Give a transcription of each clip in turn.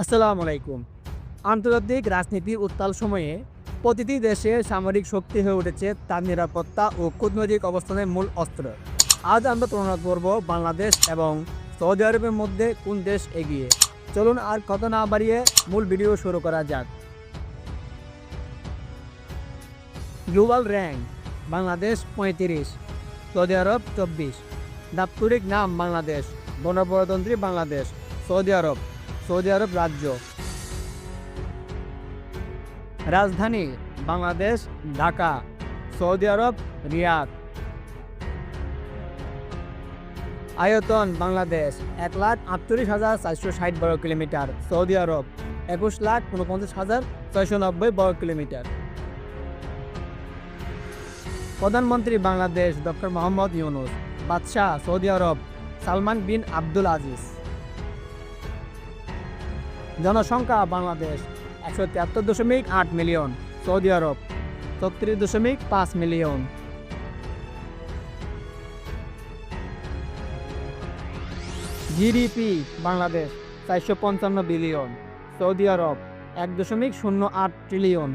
আসসালামু আলাইকুম। আন্তর্জাতিক রাজনীতির উত্তাল সময়ে প্রতিটি দেশে সামরিক শক্তি হয়ে উঠেছে তার নিরাপত্তা ও কূটনৈতিক অবস্থানের মূল অস্ত্র। আজ আমরা তুলনা করব বাংলাদেশ এবং সৌদি আরবের মধ্যে কোন দেশ এগিয়ে। চলুন আর কথা না বাড়িয়ে মূল ভিডিও শুরু করা যাক। গ্লোবাল র্যাঙ্ক, বাংলাদেশ পঁয়ত্রিশ, সৌদি আরব চব্বিশ। দাপ্তরিক নাম বাংলাদেশ, গণপ্রজাতন্ত্রী বাংলাদেশ, সৌদি আরব। সৌদি আরব রাজ্য। রাজধানী বাংলাদেশ, ঢাকা, সৌদি আরব, রিয়াদ। আয়তন বাংলাদেশ, এক লাখ আটচল্লিশ হাজার চারশো ষাট বর্গ কিলোমিটার। সৌদি আরব, একুশ লাখ উনপঞ্চাশ হাজার ছয়শো নব্বই বর্গ কিলোমিটার। প্রধানমন্ত্রী বাংলাদেশ ডক্টর মোহাম্মদ ইউনুস, বাদশাহ সৌদি আরব, সালমান বিন আব্দুল আজিজ। জনসংখ্যা বাংলাদেশ একশো তিয়াত্তর দশমিক আট মিলিয়ন, সৌদি আরব ছত্রিশ দশমিক পাঁচ মিলিয়ন। জিডিপি বাংলাদেশ চারশো পঞ্চান্ন বিলিয়ন, সৌদি আরব এক দশমিক শূন্য আট ট্রিলিয়ন।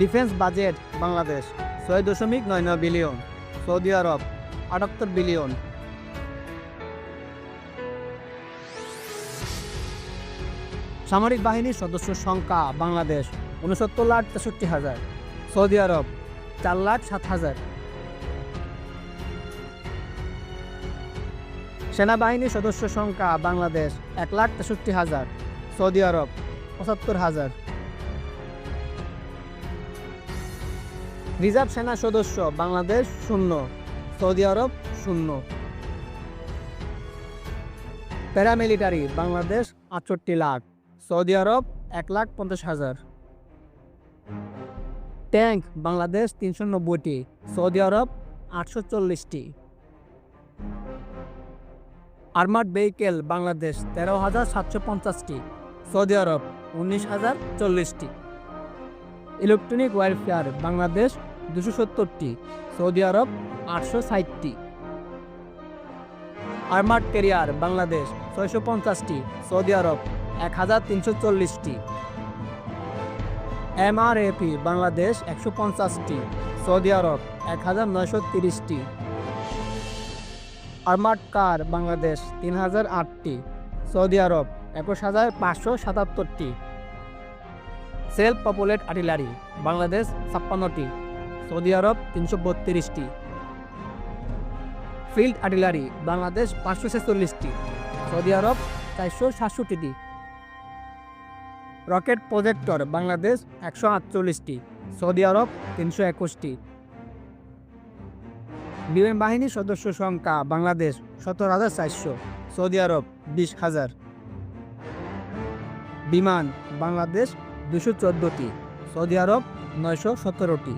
ডিফেন্স বাজেট বাংলাদেশ ছয় দশমিক নয় নয় বিলিয়ন, সৌদি আরব আটাত্তর বিলিয়ন সামরিক বাহিনীর সদস্য সংখ্যা বাংলাদেশ উনসত্তর লাখ তেষট্টি হাজার, সৌদি আরব চার লাখ সাত হাজার। সেনাবাহিনীর সদস্য সংখ্যা বাংলাদেশ এক লাখ তেষট্টি হাজার, সৌদি আরব পঁচাত্তর হাজার। রিজার্ভ সেনা সদস্য বাংলাদেশ শূন্য, সৌদি আরব শূন্য। প্যারামিলিটারি বাংলাদেশ আটষট্টি লাখ। সৌদি আরব এক লাখ পঞ্চাশ হাজার। ট্যাঙ্ক বাংলাদেশ তিনশো নব্বইটি, সৌদি আরব আটশো চল্লিশটি। আর্মার্ড ভেহিকেল বাংলাদেশ তেরো হাজার সাতশো পঞ্চাশটি, সৌদি আরব উনিশ হাজার চল্লিশটি। ইলেকট্রনিক ওয়ারফেয়ার বাংলাদেশ দুশো সত্তরটি, সৌদি আরব আটশো ষাটটি। আর্মার্ড ক্যারিয়ার বাংলাদেশ ছয়শো পঞ্চাশটি, সৌদি আরব এক হাজার তিনশো চল্লিশটি। এমআরএপি বাংলাদেশ একশো পঞ্চাশটি। সৌদি আরব এক হাজার নয়শো তিরিশটি। আর্মার্ড কার, বাংলাদেশ তিন হাজার আটটি। সৌদি আরব একুশ হাজার পাঁচশো সাতাত্তরটি। সেলফ পপুলেট আর্টিলারি, বাংলাদেশ ছাপ্পান্নটি। সৌদি আরব তিনশো বত্রিশটি। ফিল্ড আর্টিলারি, বাংলাদেশ পাঁচশো ছেচল্লিশটি। সৌদি আরব চারশো সাতষট্টিটি। রকেট প্রজেক্টর বাংলাদেশ একশো আটচল্লিশটি, সৌদি আরব তিনশো একুশটি। বিমান বাহিনীর সদস্য সংখ্যা বাংলাদেশ সতেরো হাজার চারশো, সৌদি আরব বিশ হাজার। বিমান বাংলাদেশ দুশো চোদ্দোটি, সৌদি আরব নয়শো সতেরোটি।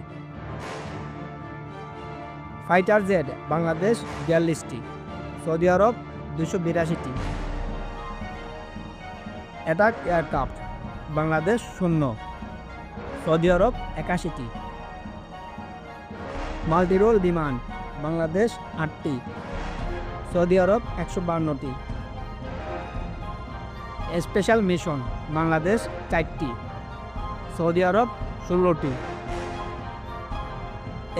ফাইটার জেট বাংলাদেশ বিয়াল্লিশটি, সৌদি আরব দুশো বিরাশিটি। অ্যাটাক এয়ারক্রাফট বাংলাদেশ শূন্য, সৌদি আরব একাশিটি। মাল্টিরোল বিমান, বাংলাদেশ আটটি, সৌদি আরব একশো বান্নটি স্পেশাল মিশন, বাংলাদেশ চারটি, সৌদি আরব ষোলোটি।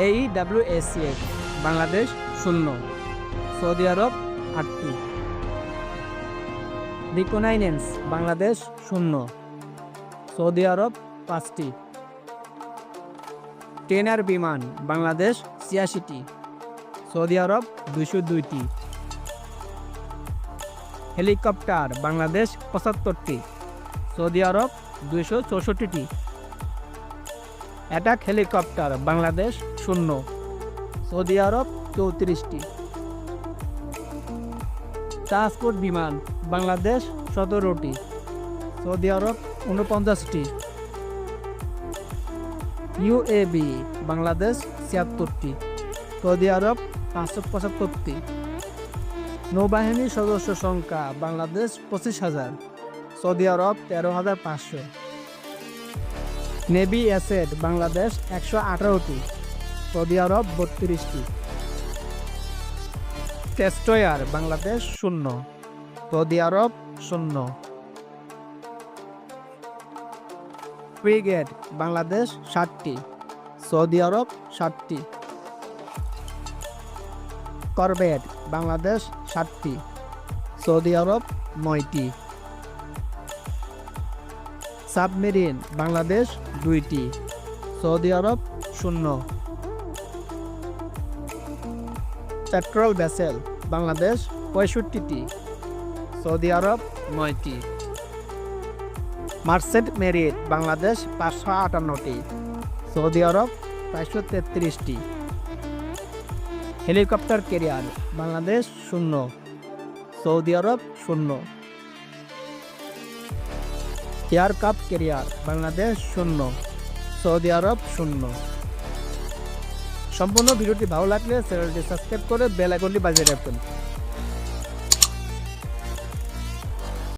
এই ডাব্লিউএসসিএ বাংলাদেশ শূন্য, সৌদি আরব আটটি। রিকোনাইনেন্স বাংলাদেশ শূন্য। সৌদি আরব পাঁচটি। ট্রেনার বিমান, বাংলাদেশ ছিয়াশিটি। সৌদি আরব দুইশো দুইটি। হেলিকপ্টার, বাংলাদেশ পঁচাত্তরটি। সৌদি আরব দুইশো চৌষট্টিটি। অ্যাটাক হেলিকপ্টার, বাংলাদেশ শূন্য। সৌদি আরব চৌত্রিশটি। ট্রান্সপোর্ট বিমান, বাংলাদেশ সতেরোটি। সৌদি আরব উনপঞ্চাশটি ইউএবি বাংলাদেশ ছিয়াত্তরটি। সৌদি আরব পাঁচশো পঁচাত্তরটি। নৌবাহিনীর সদস্য সংখ্যা বাংলাদেশ পঁচিশ হাজার। সৌদি আরব তেরো হাজার পাঁচশো। নেভি অ্যাসেট বাংলাদেশ একশো আঠারোটি। সৌদি আরব বত্রিশটি। টেস্টয়ার বাংলাদেশ শূন্য। সৌদি আরব শূন্য। ফ্রিগেট, বাংলাদেশ ষাটটি, সৌদি আরব ষাটটি, করবেট, বাংলাদেশ ষাটটি, সৌদি আরব নয়টি, সাবমেরিন, বাংলাদেশ দুইটি, সৌদি আরব শূন্য। পেট্রোল ভেসেল, বাংলাদেশ পঁয়ষট্টিটি, সৌদি আরব নয়টি। মার্সেন্ট মেরিট, বাংলাদেশ পাঁচশো আটান্নটি, সৌদি আরব চারশো তেত্রিশটি। হেলিকপ্টার কেরিয়ার, বাংলাদেশ শূন্য, সৌদি আরব শূন্য। এয়ারক্রাফট কেরিয়ার, বাংলাদেশ শূন্য, সৌদি আরব শূন্য। সম্পূর্ণ ভিডিওটি ভালো লাগলে চ্যানেলটি সাবস্ক্রাইব করে বেল আইকনটি বাজিয়ে রাখবেন।